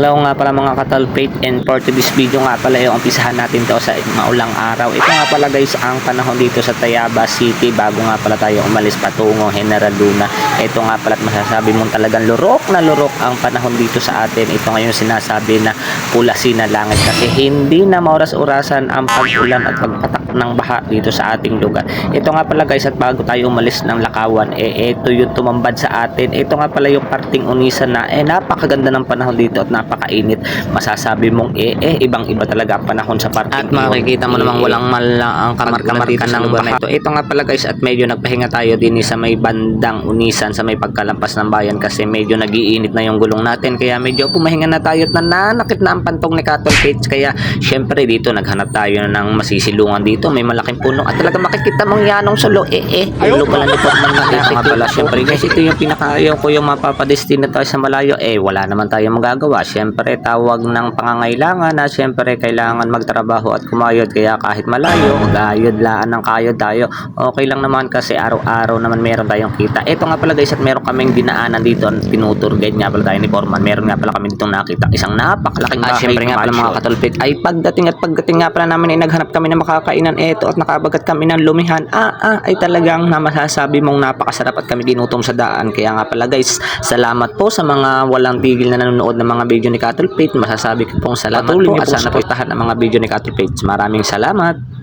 Hello nga pala mga katalpate and for today's video nga pala yung umpisahan natin to sa maulang araw. Ito nga pala guys ang panahon dito sa Tayaba City bago nga pala tayo umalis patungo General Luna. Ito nga pala at masasabi mong talagang lurok na lurok ang panahon dito sa atin. Ito ngayon sinasabi na pulasin na langit kasi hindi na mauras-urasan ang pag-ulan at pagpatak ng baha dito sa ating lugar. Ito nga pala guys at bago tayo umalis ng Lakawan eh ito yung tumambad sa atin. Ito nga pala yung parting unisan na eh napakaganda ng panahon dito at napakainit. Masasabi mong eh eh ibang iba talaga ang panahon sa parting At makikita mo namang walang mala ang kamar-kamar ka ng baha. ito. Ito nga pala guys at medyo nagpahinga tayo din sa may bandang unisan sa may pagkalampas ng bayan kasi medyo nagiinit na yung gulong natin. Kaya medyo pumahinga na tayo at nananakit na ang pantong ni Cattle Cage. Kaya syempre dito naghanap tayo ng masisilungan dito. May malaking puno. At talaga makikita mong yanong solo eh eh ulo pala ni Portman na ito nga pala syempre guys ito yung pinakaayaw ko yung mapapadestino tayo sa malayo. Eh wala naman tayo magagawa. Syempre tawag ng pangangailangan na syempre kailangan magtrabaho at kumayod. Kaya kahit malayo magayod laan ng kayod tayo. Okay lang naman kasi araw-araw naman meron tayong kita. Ito nga pala guys at meron kaming dinaanan dito tinutur guide nga pala tayo ni Foreman. Meron nga pala kami ditong nakita. Isang napakalaking At bahay syempre nga pala mga katulpit. Ay pagdating at pagdating nga pala namin ay naghanap kami ng makakainan eto at nakabagat kami ng lumihan. Ah ah ay talagang na masasabi mong napakasarap at kami ginutom sa daan. Kaya nga pala guys salamat po sa mga walang tigil na nanonood ng mga video ni Pate masasabi ko pong salamat Patuloy po at sana po tahan ng mga video ni Pate maraming salamat